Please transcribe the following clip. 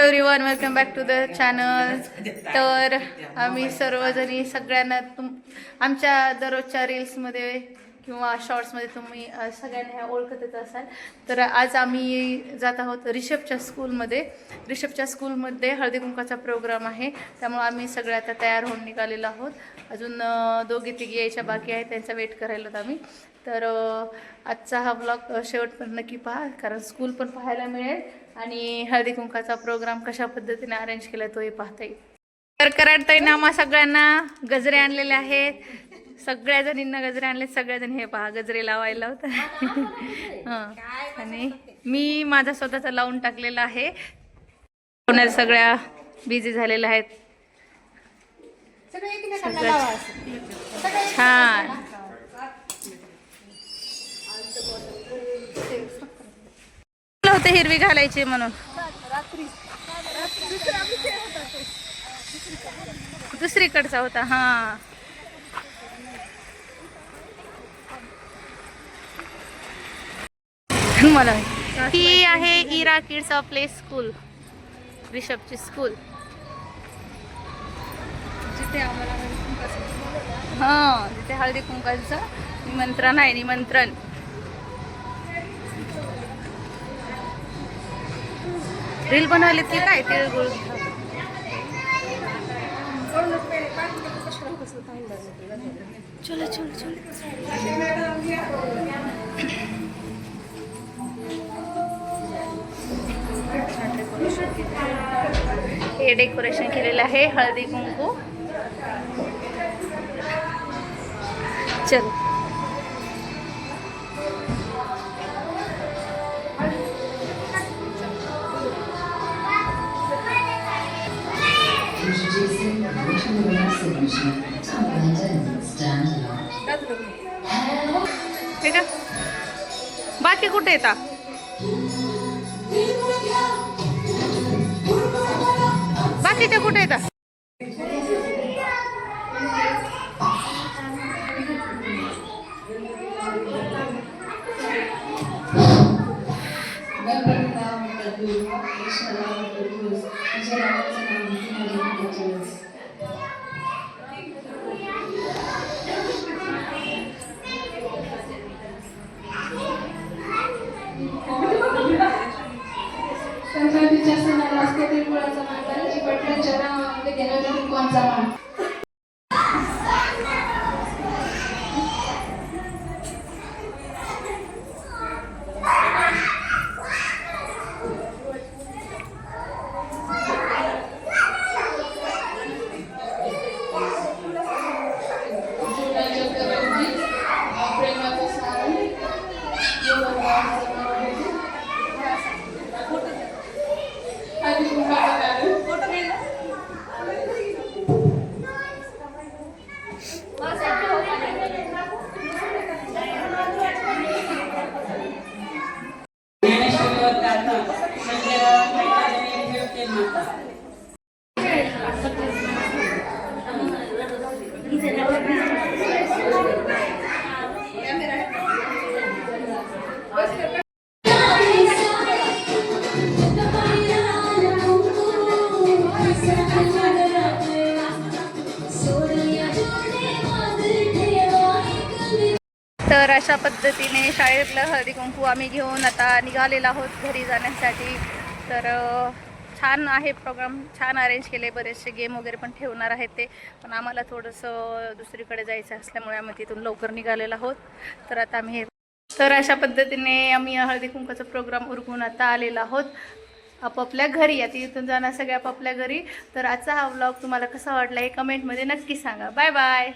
Everyone welcome back to the channel तर आम्ही सर्वजणी सगळ्यांना तुम आमच्या दररोजच्या रील्समध्ये किंवा शॉर्ट्समध्ये तुम्ही सगळ्यांना ह्या ओळखतच असाल. तर आज आम्ही जात आहोत रिषभच्या स्कूलमध्ये रिषभच्या स्कूलमध्ये हळदी कुंकाचा प्रोग्राम आहे. त्यामुळे आम्ही सगळे आता तयार होऊन निघालेलो आहोत. अजून दोघी तिघी यायच्या बाकी आहे त्यांचा वेट करायला आम्ही. तर आजचा हा ब्लॉग शेवटपर्यंत नक्की पहा कारण स्कूल पण पाहायला मिळेल आणि हळदी कुंकाचा प्रोग्राम कशा पद्धतीने अरेंज केला तोही पाहता. येईल तर कराडताईनं आम्हा सगळ्यांना गजरे आणलेले आहेत. सगळ्या जणींना गजरे आणले सगळ्याजणी हे पहा गजरे लावायला होतं हां आणि मी माझा स्वतःचा लावून टाकलेला आहे. पुण्यात सगळ्या बिझी झालेल्या आहेत सगळ्या छान होते हिरवी घालायची म्हणून. दुसरीकडचा होता हा. मला ही आहे Ira kids of play school रिषभची school. जिथे आम्हाला हा तिथे हळदी कुंकाचं निमंत्रण आहे निमंत्रण. रील बनवलीत की काय तिळगुळ चलो चलो चलो. हे डेकोरेशन केलेलं आहे हळदी कुंकू. चलो. Introducing the original winner signature, Tom London, stand alone. ठीक आहे बाकी कुठे येतात बाकीच्या कुठे येतात संक्रांतीच्या सणाला असते मान? नावामध्ये मान? तर अशा पद्धतीने शाळेतलं हळदी कुंकू आम्ही घेऊन आता निघालेलो आहोत घरी जाण्यासाठी. तर छान आहे प्रोग्राम छान अरेंज केले बरेचसे गेम वगैरे पण ठेवणार आहेत ते. पण आम्हाला थोडंसं दुसरीकडे जायचं असल्यामुळे आम्ही तिथून लवकर निघालेलो आहोत. तर आता आम्ही हे तर अशा पद्धतीने आम्ही हळदी कुंकाचा प्रोग्राम उरकून आता आलेलो आहोत. आपापल्या घरी आता इथून जाणार सगळे आपापल्या घरी. तर आजचा हा व्लॉग तुम्हाला कसा वाटला हे कमेंटमध्ये नक्की सांगा. Bye bye